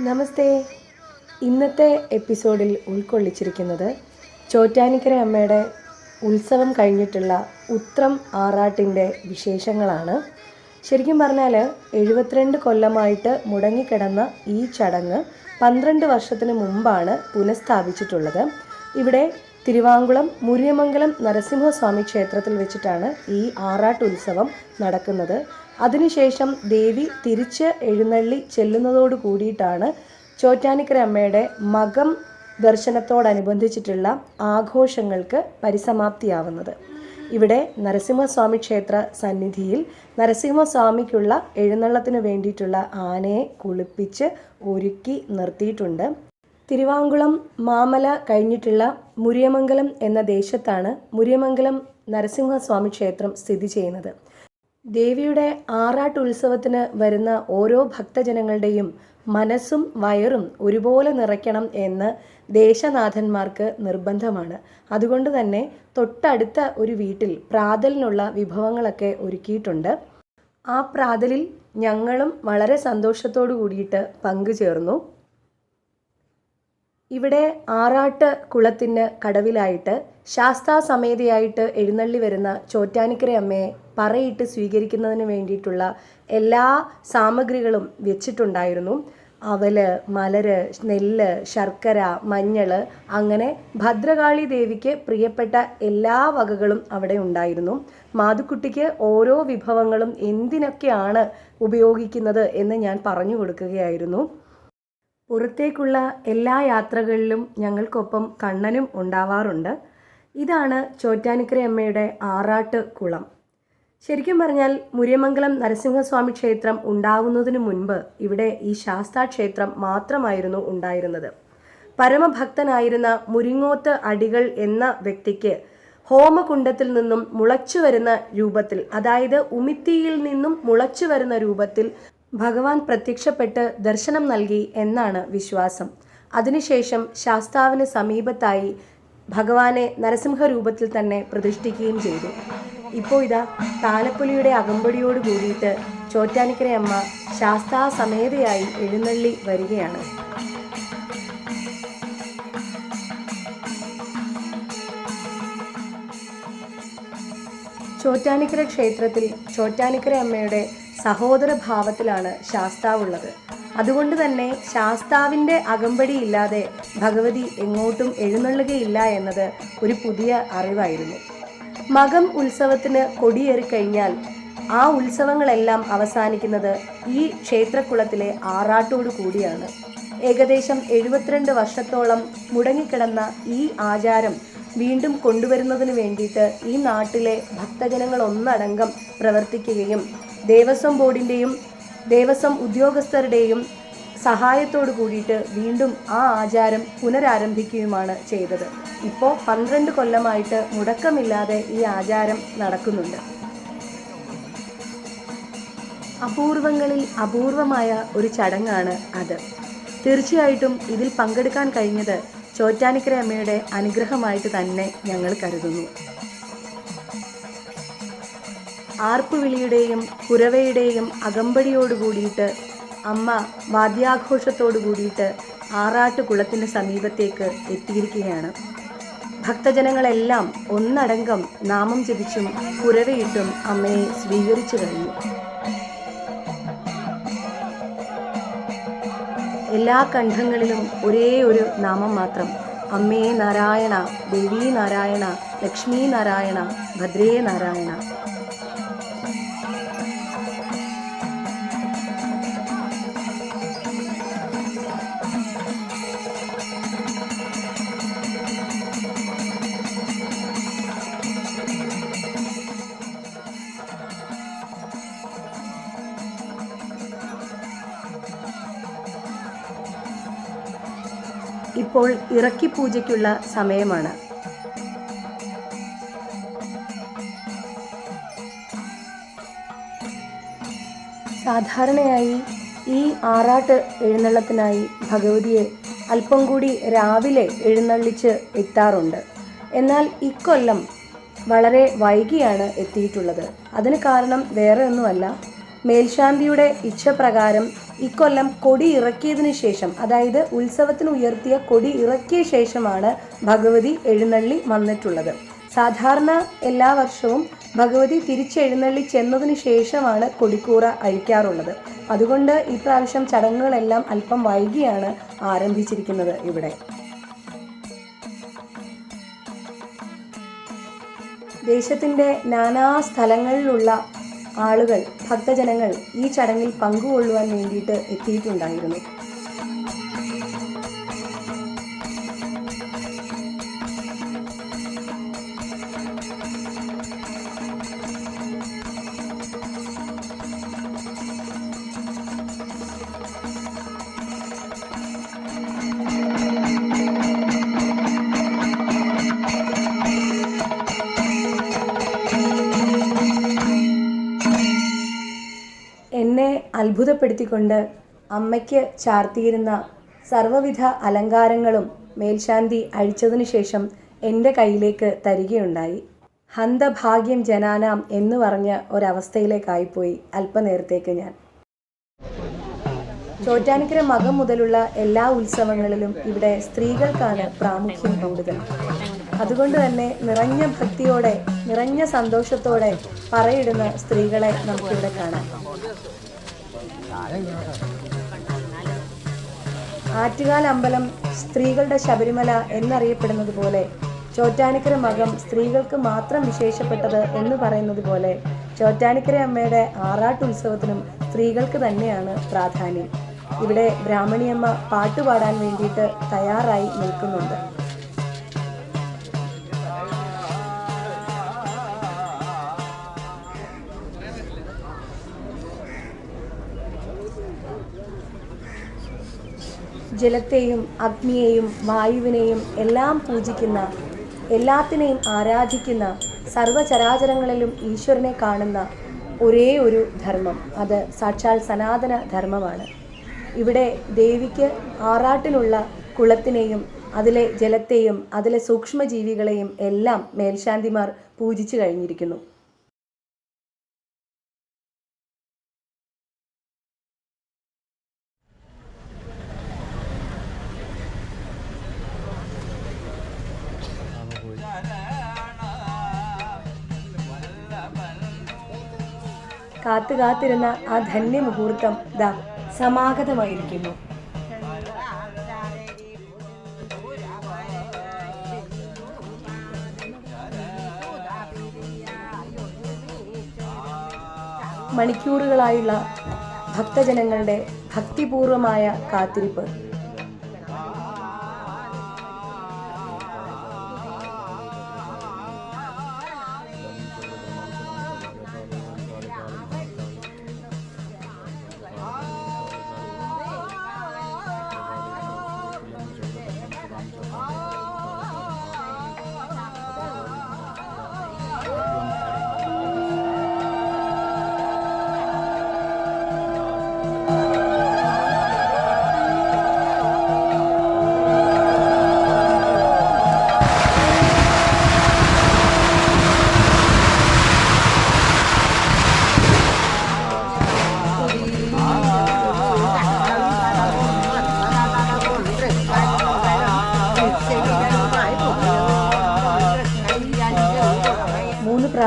നമസ്തേ. ഇന്നത്തെ എപ്പിസോഡിൽ ഉൾക്കൊള്ളിച്ചിരിക്കുന്നത് ചോറ്റാനിക്കര അമ്മയുടെ ഉത്സവം കഴിഞ്ഞിട്ടുള്ള ഉത്രം ആറാട്ടിന്റെ വിശേഷങ്ങളാണ്. ശരിക്കും പറഞ്ഞാൽ എഴുപത്തിരണ്ട് കൊല്ലമായിട്ട് മുടങ്ങിക്കിടന്ന ഈ ചടങ്ങ് പന്ത്രണ്ട് വർഷത്തിന് മുമ്പാണ് പുനഃസ്ഥാപിച്ചിട്ടുള്ളത്. ഇവിടെ തിരുവാങ്കുളം മുരിയമംഗലം നരസിംഹസ്വാമി ക്ഷേത്രത്തിൽ വെച്ചിട്ടാണ് ഈ ആറാട്ട് ഉത്സവം നടക്കുന്നത്. അതിനുശേഷം ദേവി തിരിച്ച് എഴുന്നള്ളി ചെല്ലുന്നതോട് കൂടിയിട്ടാണ് ചോറ്റാനിക്കര അമ്മയുടെ മകം ദർശനത്തോടനുബന്ധിച്ചിട്ടുള്ള ആഘോഷങ്ങൾക്ക് പരിസമാപ്തിയാവുന്നത്. ഇവിടെ നരസിംഹസ്വാമി ക്ഷേത്ര സന്നിധിയിൽ നരസിംഹസ്വാമിക്കുള്ള എഴുന്നള്ളത്തിന് വേണ്ടിയിട്ടുള്ള ആനയെ കുളിപ്പിച്ച് ഒരുക്കി നിർത്തിയിട്ടുണ്ട്. തിരുവാങ്കുളം മാമല കഴിഞ്ഞിട്ടുള്ള മുരിയമംഗലം എന്ന ദേശത്താണ് മുരിയമംഗലം നരസിംഹസ്വാമി ക്ഷേത്രം സ്ഥിതി ചെയ്യുന്നത്. ദേവിയുടെ ആറാട്ട് ഉത്സവത്തിന് വരുന്ന ഓരോ ഭക്തജനങ്ങളുടെയും മനസ്സും വയറും ഒരുപോലെ നിറയ്ക്കണം എന്ന് ദേശനാഥന്മാർക്ക് നിർബന്ധമാണ്. അതുകൊണ്ട് തന്നെ തൊട്ടടുത്ത ഒരു വീട്ടിൽ പ്രാതലിനുള്ള വിഭവങ്ങളൊക്കെ ഒരുക്കിയിട്ടുണ്ട്. ആ പ്രാതലിൽ ഞങ്ങളും വളരെ സന്തോഷത്തോടു കൂടിയിട്ട് പങ്കുചേർന്നു. ഇവിടെ ആറാട്ട് കുളത്തിന് കടവിലായിട്ട് ശാസ്താ ശാസ്താസമേതയായിട്ട് എഴുന്നള്ളി വരുന്ന ചോറ്റാനിക്കര അമ്മയെ പറയിട്ട് സ്വീകരിക്കുന്നതിന് വേണ്ടിയിട്ടുള്ള എല്ലാ സാമഗ്രികളും വെച്ചിട്ടുണ്ടായിരുന്നു. അവൽ മലര് നെല്ല് ശർക്കര മഞ്ഞൾ അങ്ങനെ ഭദ്രകാളി ദേവിക്ക് പ്രിയപ്പെട്ട എല്ലാ വകകളും അവിടെ ഉണ്ടായിരുന്നു. മാതുക്കുട്ടിക്ക് ഓരോ വിഭവങ്ങളും എന്തിനൊക്കെയാണ് ഉപയോഗിക്കുന്നത് എന്ന് ഞാൻ പറഞ്ഞു കൊടുക്കുകയായിരുന്നു. പുറത്തേക്കുള്ള എല്ലാ യാത്രകളിലും ഞങ്ങൾക്കൊപ്പം കണ്ണനും ഉണ്ടാവാറുണ്ട്. ഇതാണ് ചോറ്റാനിക്കര അമ്മയുടെ ആറാട്ട് കുളം. ശരിക്കും പറഞ്ഞാൽ മുരിയമംഗലം നരസിംഹസ്വാമി ക്ഷേത്രം ഉണ്ടാവുന്നതിന് മുൻപ് ഇവിടെ ഈ ശാസ്താ ക്ഷേത്രം മാത്രമായിരുന്നു ഉണ്ടായിരുന്നത്. പരമഭക്തനായിരുന്ന മുരിങ്ങോത്ത് അടികൾ എന്ന വ്യക്തിക്ക് ഹോമകുണ്ടത്തിൽ നിന്നും മുളച്ചു വരുന്ന രൂപത്തിൽ അതായത് ഉമിത്തിയിൽ നിന്നും മുളച്ചു വരുന്ന രൂപത്തിൽ ഭഗവാൻ പ്രത്യക്ഷപ്പെട്ട് ദർശനം നൽകി എന്നാണ് വിശ്വാസം. അതിനുശേഷം ശാസ്താവിന് സമീപത്തായി ഭഗവാനെ നരസിംഹ രൂപത്തിൽ തന്നെ പ്രതിഷ്ഠിക്കുകയും ചെയ്തു. ഇപ്പോൾ ഇതാ താലപ്പൊലിയുടെ അകമ്പടിയോട് കൂടിയിട്ട് ചോറ്റാനിക്കരയമ്മ ശാസ്താ സമേതയായി എഴുന്നള്ളി വരികയാണ്. ചോറ്റാനിക്കര ക്ഷേത്രത്തിൽ ചോറ്റാനിക്കര അമ്മയുടെ സഹോദര ഭാവത്തിലാണ് ശാസ്താവുള്ളത്. അതുകൊണ്ട് തന്നെ ശാസ്താവിന്റെ അകമ്പടി ഇല്ലാതെ ഭഗവതി എങ്ങോട്ടും എഴുന്നള്ളുകയില്ല എന്നത് ഒരു പുതിയ അറിവായിരുന്നു. മകം ഉത്സവത്തിന് കൊടിയേറിക്കഴിഞ്ഞാൽ ആ ഉത്സവങ്ങളെല്ലാം അവസാനിക്കുന്നത് ഈ ക്ഷേത്രക്കുളത്തിലെ ആറാട്ടോടു കൂടിയാണ്. ഏകദേശം എഴുപത്തിരണ്ട് വർഷത്തോളം മുടങ്ങിക്കിടന്ന ഈ ആചാരം വീണ്ടും കൊണ്ടുവരുന്നതിന് വേണ്ടിയിട്ട് ഈ നാട്ടിലെ ഭക്തജനങ്ങൾ ഒന്നടങ്കം പ്രവർത്തിക്കുകയും ദേവസ്വം ബോർഡിന്റെയും ദേവസ്വം ഉദ്യോഗസ്ഥരുടെയും സഹായത്തോട് കൂടിയിട്ട് വീണ്ടും ആ ആചാരം പുനരാരംഭിക്കുകയുമാണ് ചെയ്തത്. ഇപ്പോൾ പന്ത്രണ്ട് കൊല്ലമായിട്ട് മുടക്കമില്ലാതെ ഈ ആചാരം നടക്കുന്നുണ്ട്. അപൂർവങ്ങളിൽ അപൂർവമായ ഒരു ചടങ്ങാണ് അത്. തീർച്ചയായിട്ടും ഇതിൽ പങ്കെടുക്കാൻ കഴിഞ്ഞത് ചോറ്റാനിക്കര അമ്മയുടെ അനുഗ്രഹമായിട്ട് തന്നെ ഞങ്ങൾ കരുതുന്നു. ആർപ്പുവിളിയുടെയും കുരവയുടെയും അകമ്പടിയോട് കൂടിയിട്ട് അമ്മ വാദ്യാഘോഷത്തോടു കൂടിയിട്ട് ആറാട്ട് കുളത്തിന് സമീപത്തേക്ക് എത്തിയിരിക്കുകയാണ്. ഭക്തജനങ്ങളെല്ലാം ഒന്നടങ്കം നാമം ജപിച്ചും കുരവയിട്ടും അമ്മയെ സ്വീകരിച്ചു കഴിഞ്ഞു. എല്ലാ കണ്ഠങ്ങളിലും ഒരേ ഒരു നാമം മാത്രം. അമ്മേ നാരായണ ദേവീ നാരായണ ലക്ഷ്മീ നാരായണ ഭദ്രേ നാരായണ. ഇപ്പോൾ ഇറക്കി പൂജയ്ക്കുള്ള സമയമാണ്. സാധാരണയായി ഈ ആറാട്ട് എഴുന്നള്ളത്തിനായി ഭഗവതിയെ അല്പം കൂടി രാവിലെ എഴുന്നള്ളിച്ച് എത്താറുണ്ട്. എന്നാൽ ഇക്കൊല്ലം വളരെ വൈകിയാണ് എത്തിയിട്ടുള്ളത്. അതിന് കാരണം വേറെ ഒന്നുമല്ല. മേൽശാന്തിയുടെ ഇച്ഛപ്രകാരം ഇക്കൊല്ലം കൊടി ഇറക്കിയതിനു ശേഷം അതായത് ഉത്സവത്തിന് ഉയർത്തിയ കൊടി ഇറക്കിയ ശേഷമാണ് ഭഗവതി എഴുന്നള്ളി വന്നിട്ടുള്ളത്. സാധാരണ എല്ലാ വർഷവും ഭഗവതി തിരിച്ചെഴുന്നള്ളി ചെന്നതിന് ശേഷമാണ് കൊടിക്കൂറ അഴിക്കാറുള്ളത്. അതുകൊണ്ട് ഈ പ്രാവശ്യം ചടങ്ങുകളെല്ലാം അല്പം വൈകിയാണ് ആരംഭിച്ചിരിക്കുന്നത് ഇവിടെ. ദേശത്തിന്റെ നാനാ സ്ഥലങ്ങളിലുള്ള ആളുകൾ ഭക്തജനങ്ങൾ ഈ ചടങ്ങിൽ പങ്കുകൊള്ളുവാൻ വേണ്ടിയിട്ട് എത്തിയിട്ടുണ്ടായിരുന്നു. അത്ഭുതപ്പെടുത്തിക്കൊണ്ട് അമ്മയ്ക്ക് ചാർത്തിയിരുന്ന സർവവിധ അലങ്കാരങ്ങളും മേൽശാന്തി അഴിച്ചതിനു ശേഷം എന്റെ കയ്യിലേക്ക് തരികയുണ്ടായി. ഹന്തഭാഗ്യം ജനാനാം എന്ന് പറഞ്ഞ ഒരവസ്ഥയിലേക്കായിപ്പോയി അല്പനേരത്തേക്ക് ഞാൻ. ചോറ്റാനിക്കര മകം മുതലുള്ള എല്ലാ ഉത്സവങ്ങളിലും ഇവിടെ സ്ത്രീകൾക്കാണ് പ്രാമുഖ്യം കൂടുതൽ. അതുകൊണ്ട് തന്നെ നിറഞ്ഞ ഭക്തിയോടെ നിറഞ്ഞ സന്തോഷത്തോടെ പറയിടുന്ന സ്ത്രീകളെ നമുക്കിവിടെ കാണാം. ആറ്റുകാൽ അമ്പലം സ്ത്രീകളുടെ ശബരിമല എന്നറിയപ്പെടുന്നത് പോലെ ചോറ്റാനിക്കര മകം സ്ത്രീകൾക്ക് മാത്രം വിശേഷപ്പെട്ടത് എന്ന് പറയുന്നത് പോലെ ചോറ്റാനിക്കര അമ്മയുടെ ആറാട്ട് ആറാട്ടുത്സവത്തിനും സ്ത്രീകൾക്ക് തന്നെയാണ് പ്രാധാന്യം. ഇവിടെ ബ്രാഹ്മണിയമ്മ പാട്ടുപാടാൻ വേണ്ടിയിട്ട് തയ്യാറായി നിൽക്കുന്നുണ്ട്. ജലത്തെയും അഗ്നിയെയും വായുവിനെയും എല്ലാം പൂജിക്കുന്ന എല്ലാത്തിനെയും ആരാധിക്കുന്ന സർവചരാചരങ്ങളിലും ഈശ്വരനെ കാണുന്ന ഒരേ ഒരു ധർമ്മം. അത് സാക്ഷാൽ സനാതന ധർമ്മമാണ്. ഇവിടെ ദേവിക്ക് ആറാട്ടിലുള്ള കുളത്തിനെയും അതിലെ ജലത്തെയും അതിലെ സൂക്ഷ്മജീവികളെയും എല്ലാം മേൽശാന്തിമാർ പൂജിച്ചു കഴിഞ്ഞിരിക്കുന്നു. കാത്തു കാത്തിരുന്ന ആ ധന്യമുഹൂർത്തം ദാ സമാഗതമായിരിക്കുന്നു. മണിക്കൂറുകളായുള്ള ഭക്തജനങ്ങളുടെ ഭക്തിപൂർവമായ കാത്തിരിപ്പ്.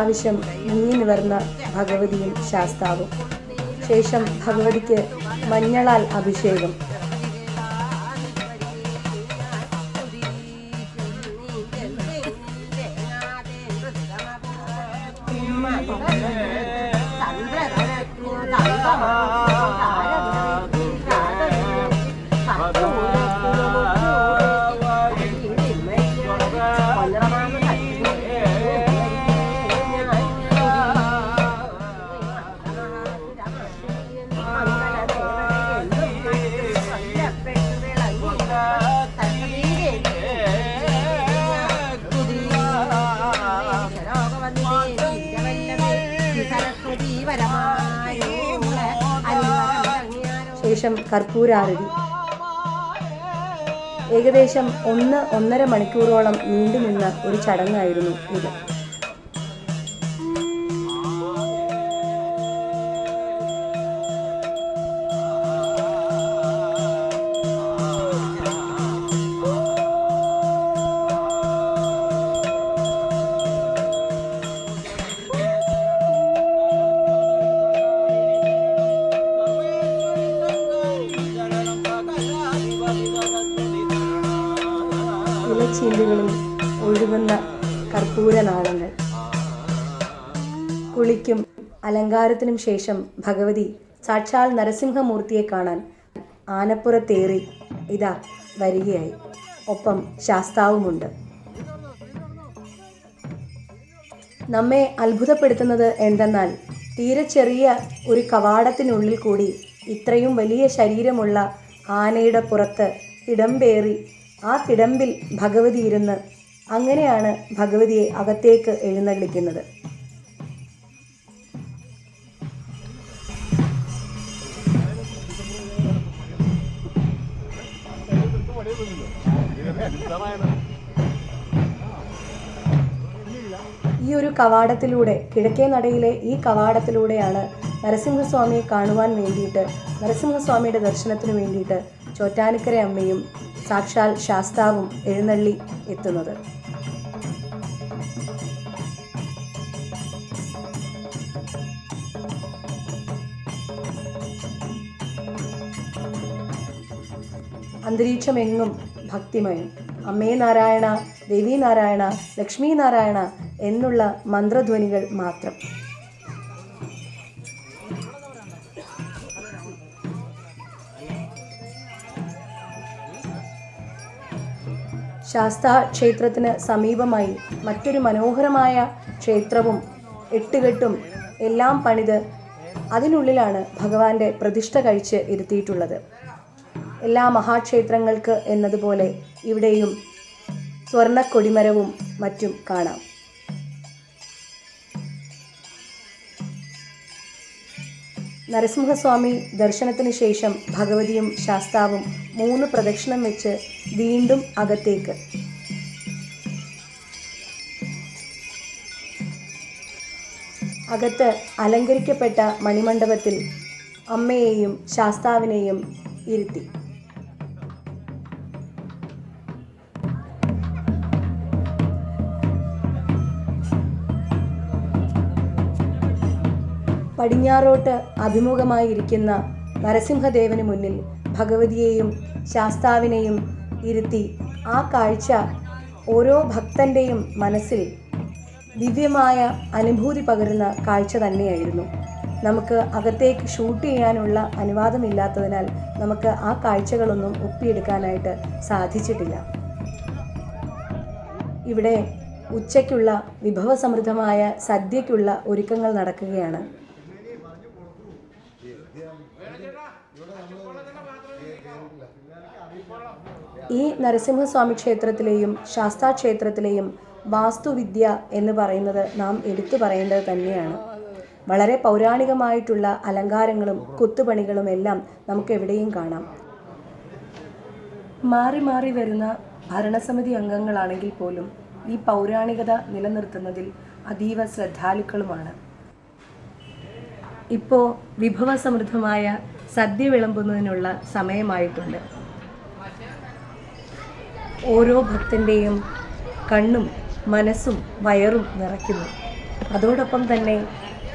പ്രാവശ്യം മുങ്ങി നിവർന്ന ഭഗവതിയും ശാസ്താവും. ശേഷം ഭഗവതിക്ക് മഞ്ഞളാൽ അഭിഷേകം. ശേഷം കർപ്പൂരാരതി. ഏകദേശം ഒന്ന് ഒന്നര മണിക്കൂറോളം നീണ്ടു നിന്ന ഒരു ചടങ്ങായിരുന്നു ഇത്. ചിന്തുകളിൽ ഒഴുകുന്ന കർപ്പൂര നാളങ്ങൾ കുളിക്കും അലങ്കാരത്തിനും ശേഷം ഭഗവതി സാക്ഷാൽ നരസിംഹമൂർത്തിയെ കാണാൻ ആനപ്പുറത്തേറി ഇതാ വരികയായി. ഒപ്പം ശാസ്താവുമുണ്ട്. നമ്മെ അത്ഭുതപ്പെടുത്തുന്നത് എന്തെന്നാൽ തീരെ ചെറിയ ഒരു കവാടത്തിനുള്ളിൽ കൂടി ഇത്രയും വലിയ ശരീരമുള്ള ആനയുടെ പുറത്ത് തിടമ്പേറി ആ കിടമ്പിൽ ഭഗവതി ഇരുന്ന് അങ്ങനെയാണ് ഭഗവതിയെ അകത്തേക്ക് എഴുന്നള്ളിക്കുന്നത്. ഈ ഒരു കവാടത്തിലൂടെ കിഴക്കേ നടയിലെ ഈ കവാടത്തിലൂടെയാണ് നരസിംഹസ്വാമിയെ കാണുവാൻ വേണ്ടിയിട്ട് നരസിംഹസ്വാമിയുടെ ദർശനത്തിന് വേണ്ടിയിട്ട് ചോറ്റാനിക്കര അമ്മയും സാക്ഷാൽ ശാസ്താവും എഴുന്നള്ളി എത്തുന്നത്. അന്തരീക്ഷമെങ്ങും ഭക്തിമയം. അമ്മേ നാരായണ ദേവീ നാരായണ ലക്ഷ്മി നാരായണ എന്നുള്ള മന്ത്രധ്വനികൾ മാത്രം. ശാസ്ത ക്ഷേത്രത്തിന് സമീപമായി മറ്റൊരു മനോഹരമായ ക്ഷേത്രവും എട്ടുകെട്ടും എല്ലാം പണിത് അതിനുള്ളിലാണ് ഭഗവാന്റെ പ്രതിഷ്ഠ കഴിച്ച് ഇരുത്തിയിട്ടുള്ളത്. എല്ലാ മഹാക്ഷേത്രങ്ങൾക്ക് എന്നതുപോലെ ഇവിടെയും സ്വർണ കൊടിമരവും മറ്റും കാണാം. നരസിംഹസ്വാമി ദർശനത്തിന് ശേഷം ഭഗവതിയും ശാസ്താവും മൂന്ന് പ്രദക്ഷിണം വെച്ച് വീണ്ടും അകത്തേക്ക്. അകത്ത് അലങ്കരിക്കപ്പെട്ട മണിമണ്ഡപത്തിൽ അമ്മയെയും ശാസ്താവിനെയും ഇരുത്തി. പടിഞ്ഞാറോട്ട് അഭിമുഖമായിരിക്കുന്ന നരസിംഹദേവന് മുന്നിൽ ഭഗവതിയെയും ശാസ്താവിനെയും ഇരുത്തി ആ കാഴ്ച ഓരോ ഭക്തന്റെയും മനസ്സിൽ ദിവ്യമായ അനുഭൂതി പകരുന്ന കാഴ്ച തന്നെയായിരുന്നു. നമുക്ക് അകത്തേക്ക് ഷൂട്ട് ചെയ്യാനുള്ള അനുവാദമില്ലാത്തതിനാൽ നമുക്ക് ആ കാഴ്ചകളൊന്നും ഒപ്പിയെടുക്കാനായിട്ട് സാധിച്ചിട്ടില്ല. ഇവിടെ ഉച്ചയ്ക്കുള്ള വിഭവസമൃദ്ധമായ സദ്യയ്ക്കുള്ള ഒരുക്കങ്ങൾ നടക്കുകയാണ്. ഈ നരസിംഹസ്വാമി ക്ഷേത്രത്തിലെയും ശാസ്താ ക്ഷേത്രത്തിലെയും വാസ്തുവിദ്യ എന്ന് പറയുന്നത് നാം എടുത്തു പറയേണ്ടത് തന്നെയാണ്. വളരെ പൗരാണികമായിട്ടുള്ള അലങ്കാരങ്ങളും കുത്തുപണികളും എല്ലാം നമുക്ക് എവിടെയും കാണാം. മാറി മാറി വരുന്ന ഭരണസമിതി അംഗങ്ങളാണെങ്കിൽ പോലും ഈ പൗരാണികത നിലനിർത്തുന്നതിൽ അതീവ ശ്രദ്ധാലുക്കളുമാണ്. ഇപ്പോൾ വിഭവസമൃദ്ധമായ സദ്യ വിളമ്പുന്നതിനുള്ള സമയമായിട്ടുണ്ട്. ഓരോ ഭക്തന്റെയും കണ്ണും മനസ്സും വയറും നിറയ്ക്കുന്നു. അതോടൊപ്പം തന്നെ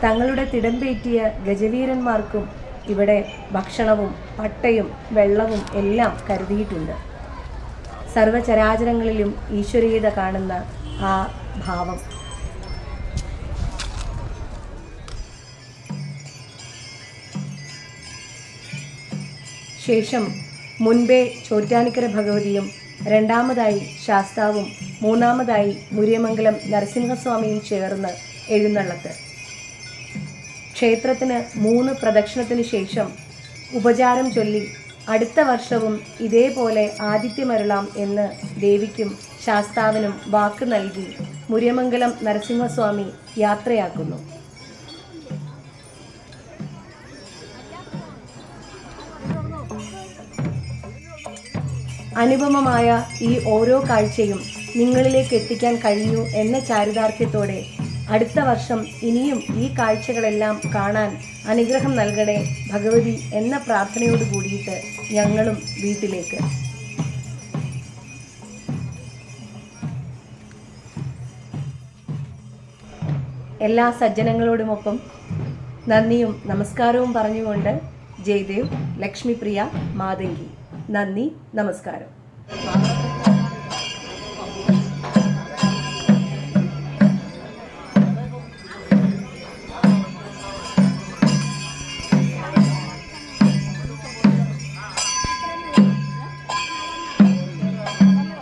തങ്ങളുടെ തിടമ്പേറ്റിയ ഗജവീരന്മാർക്കും ഇവിടെ ഭക്ഷണവും പട്ടയും വെള്ളവും എല്ലാം കരുതിയിട്ടുണ്ട്. സർവചരാചരങ്ങളിലും ഈശ്വരീയത കാണുന്ന ആ ഭാവം. ശേഷം മുൻപേ ചോറ്റാനിക്കര ഭഗവതിയും രണ്ടാമതായി ശാസ്താവും മൂന്നാമതായി മുരിയമംഗലം നരസിംഹസ്വാമിയും ചേർന്ന് എഴുന്നള്ളത്ത്. ക്ഷേത്രത്തിന് മൂന്ന് പ്രദക്ഷിണത്തിന് ശേഷം ഉപചാരം ചൊല്ലി അടുത്ത വർഷവും ഇതേപോലെ ആതിഥ്യമരുളാം എന്ന് ദേവിക്കും ശാസ്താവിനും വാക്ക് നൽകി മുരിയമംഗലം നരസിംഹസ്വാമി യാത്രയാക്കുന്നു. അനുപമമായ ഈ ഓരോ കാഴ്ചയും നിങ്ങളിലേക്ക് എത്തിക്കാൻ കഴിഞ്ഞു എന്ന ചാരിതാർത്ഥ്യത്തോടെ അടുത്ത വർഷം ഇനിയും ഈ കാഴ്ചകളെല്ലാം കാണാൻ അനുഗ്രഹം നൽകണേ ഭഗവതി എന്ന പ്രാർത്ഥനയോട് കൂടിയിട്ട് ഞങ്ങളും വീട്ടിലേക്ക്. എല്ലാ സജ്ജനങ്ങളോടുമൊപ്പം നന്ദിയും നമസ്കാരവും പറഞ്ഞുകൊണ്ട് ജയദേവ് ലക്ഷ്മിപ്രിയ മാതങ്കി. നന്ദി നമസ്കാരം.